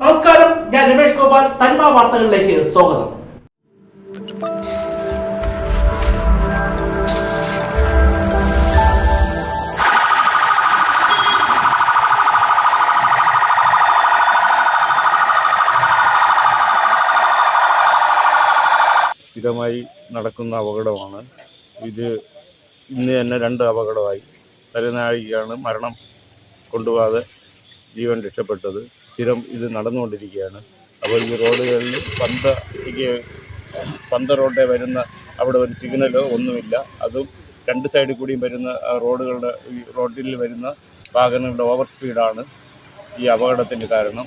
നമസ്കാരം ഞാൻ രമേഷ് ഗോപാൽ തന്മ വാർത്തകളിലേക്ക് സ്വാഗതം. സ്ഥിരമായി നടക്കുന്ന അപകടമാണ്. ഇത് ഇന്ന് തന്നെ രണ്ട് അപകടമായി. തലനാഴികയാണ് മരണം കൊണ്ടുപോകാതെ ജീവൻ രക്ഷപ്പെട്ടത്. സ്ഥിരം ഇത് നടന്നുകൊണ്ടിരിക്കുകയാണ്. അപ്പോൾ ഈ റോഡുകളിൽ പന്ത ഈ പന്ത റോഡേ വരുന്ന അവിടെ ഒരു സിഗ്നലോ ഒന്നുമില്ല. അതും രണ്ട് സൈഡിൽ കൂടിയും വരുന്ന റോഡുകളുടെ ഈ റോഡിൽ വരുന്ന വാഹനങ്ങളുടെ ഓവർ സ്പീഡാണ് ഈ അപകടത്തിന് കാരണം.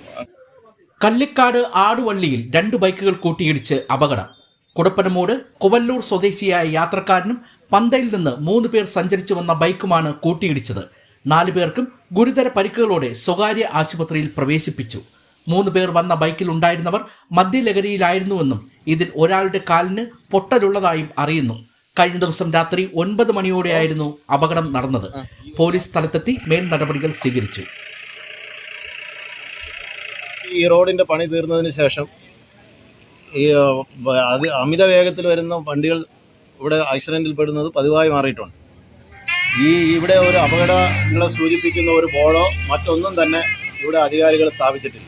കല്ലിക്കാട് ആടുവള്ളിയിൽ രണ്ട് ബൈക്കുകൾ കൂട്ടിയിടിച്ച് അപകടം. കുടപ്പനമൂട് കുവല്ലൂർ സ്വദേശിയായ യാത്രക്കാരനും പന്തയിൽ നിന്ന് മൂന്ന് പേർ സഞ്ചരിച്ചു വന്ന ബൈക്കുമാണ് കൂട്ടിയിടിച്ചത്. നാലു പേർക്കും ഗുരുതര പരിക്കുകളോടെ സ്വകാര്യ ആശുപത്രിയിൽ പ്രവേശിപ്പിച്ചു. മൂന്ന് പേർ വന്ന ബൈക്കിൽ ഉണ്ടായിരുന്നവർ മദ്യലഹരിയിലായിരുന്നുവെന്നും ഇതിൽ ഒരാളുടെ കാലിന് പൊട്ടലുള്ളതായും അറിയുന്നു. കഴിഞ്ഞ ദിവസം രാത്രി ഒൻപത് മണിയോടെയായിരുന്നു അപകടം നടന്നത്. പോലീസ് സ്ഥലത്തെത്തി മേൽ നടപടികൾ സ്വീകരിച്ചു. ഈ റോഡിന്റെ പണി തീർന്നതിന് ശേഷം ഈ അമിത വേഗത്തിൽ വരുന്ന വണ്ടികൾ ഇവിടെ ആക്സിഡന്റിൽ പെടുന്നത് പതിവായി മാറിയിട്ടുണ്ട്. ഈ ഇവിടെ ഒരു അപകടങ്ങളെ സൂചിപ്പിക്കുന്ന ഒരു ബോർഡോ മറ്റൊന്നും തന്നെ ഇവിടെ അധികാരികൾ സ്ഥാപിച്ചിട്ടില്ല.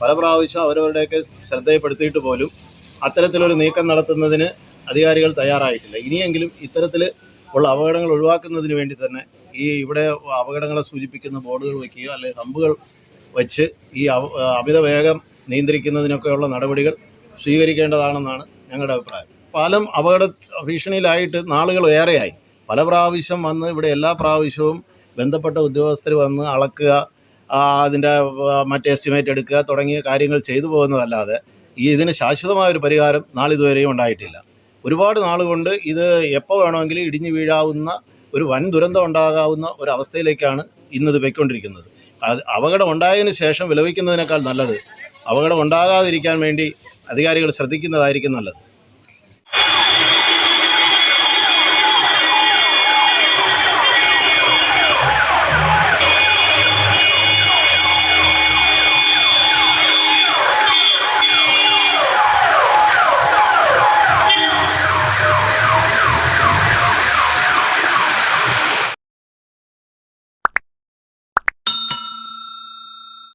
പല പ്രാവശ്യം അവരവരുടെയൊക്കെ ശ്രദ്ധയപ്പെടുത്തിയിട്ട് പോലും അത്തരത്തിലൊരു നീക്കം നടത്തുന്നതിന് അധികാരികൾ തയ്യാറായിട്ടില്ല. ഇനിയെങ്കിലും ഇത്തരത്തിൽ ഉള്ള അപകടങ്ങൾ ഒഴിവാക്കുന്നതിന് വേണ്ടി തന്നെ ഈ ഇവിടെ അപകടങ്ങളെ സൂചിപ്പിക്കുന്ന ബോർഡുകൾ വയ്ക്കുകയോ അല്ലെങ്കിൽ ഹമ്പുകൾ വച്ച് ഈ അമിത വേഗം നിയന്ത്രിക്കുന്നതിനൊക്കെയുള്ള നടപടികൾ സ്വീകരിക്കേണ്ടതാണെന്നാണ് ഞങ്ങളുടെ അഭിപ്രായം. പാലം അപകട ഭീഷണിയിലായിട്ട് നാളുകൾ ഏറെയായി. പല പ്രാവശ്യം വന്ന് ഇവിടെ എല്ലാ പ്രാവശ്യവും ബന്ധപ്പെട്ട ഉദ്യോഗസ്ഥർ വന്ന് അളക്കുക അതിന്റെ മറ്റേ മറ്റ് എസ്റ്റിമേറ്റ് എടുക്കുക തുടങ്ങിയ കാര്യങ്ങൾ ചെയ്തു പോകുന്നതല്ലാതെ ഈ ഇതിന് ശാശ്വതമായ ഒരു പരിഹാരം നാളിതുവരെയും ഉണ്ടായിട്ടില്ല. ഒരുപാട് നാളുകൊണ്ട് ഇത് എപ്പോൾ വേണമെങ്കിലും ഇടിഞ്ഞു വീഴാവുന്ന ഒരു വൻ ദുരന്തം ഉണ്ടാകാവുന്ന ഒരു അവസ്ഥയിലേക്കാണ് ഇന്നത് പോയിക്കൊണ്ടിരിക്കുന്നത്. അത് അപകടം ഉണ്ടായതിന് ശേഷം വിലപിക്കുന്നതിനേക്കാൾ നല്ലത് അപകടം ഉണ്ടാകാതിരിക്കാൻ വേണ്ടി അധികാരികൾ ശ്രദ്ധിക്കുന്നതായിരിക്കും നല്ലത്.